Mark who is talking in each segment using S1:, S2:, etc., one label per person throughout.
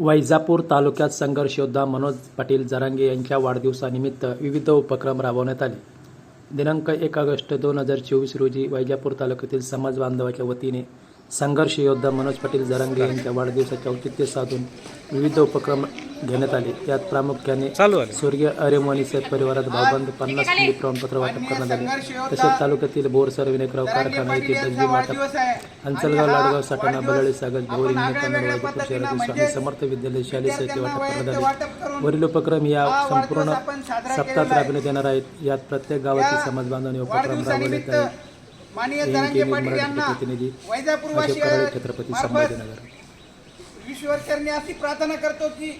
S1: वैजापूर तालुक्यात संघर्ष योद्धा मनोज पाटील जरांगे यांच्या वाढदिवसानिमित्त विविध उपक्रम राबवण्यात आले. दिनांक एक ऑगस्ट दोन हजार चोवीस रोजी वैजापूर तालुक्यातील समाज बांधवाच्या वतीने संघर्ष योद्धा मनोज पाटील जरांगे यांच्या वाढदिवसाचे औचित्य साधून विविध उपक्रम घेण्यात आले. यात प्रामुख्याने स्वर्गीय आर्यमोनी साहेब परिवारात भावबंद पन्नास मिली प्रमाणपत्र वाटप करण्यात आले. तसेच तालुक्यातील बोरसर विनायकराव कारखाना येथील डस्बी वाटप अंचलगाव लाडगाव साठाणा बदळे सागर भोरी वैजापूर शहरातील स्वामी समर्थ विद्यालय शालेय साहित्य वाटप करण्यात आले. वरील उपक्रम या संपूर्ण सप्ताहात राबविण्यात येणार आहेत. यात प्रत्येक गावातील समाज बांधवांनी उपक्रम राबवण्यात आहे
S2: माननीय जरांगे पाटील यांना वैजापूरवासी मार्फत ईश्वरचरणी अशी प्रार्थना करतो की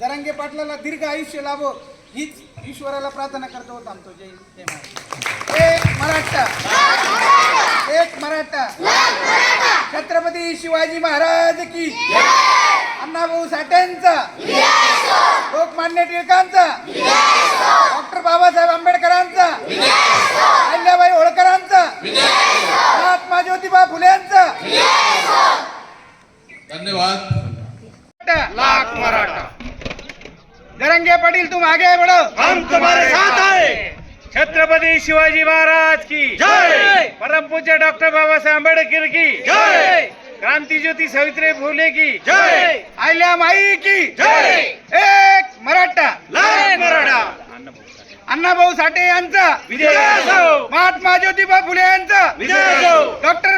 S2: जरांगे पाटलाला दीर्घ आयुष्य लाभो हीच ईश्वराला प्रार्थना करतो थांबतो जय जय महाराष्ट्र. एक मराठा. एक मराठा. छत्रपती शिवाजी महाराज की अण्णाभाऊ साठेंचा. लोकमान्य टिळकांचा. डॉक्टर बाबासाहेब आंबेडकरांचा. ज्योतिबा फुलेंचं
S3: धन्यवाद.
S2: लाख मराठा. दरंगे पाटील तू मागे बढो
S4: हम तुम्हारे साथ आहे. छत्रपती शिवाजी महाराज की. जय. परमपूज्य डॉक्टर बाबासाहेब आंबेडकर की. जय. क्रांती ज्योती सावित्री फुले की. जय.
S2: आल्या माई की.
S4: जय.
S2: एक मराठा.
S4: लाख मराठा.
S2: अण्णाभाऊ साठे यांचा.
S4: महात्मा ज्योतिबा फुले यांचा. डॉक्टर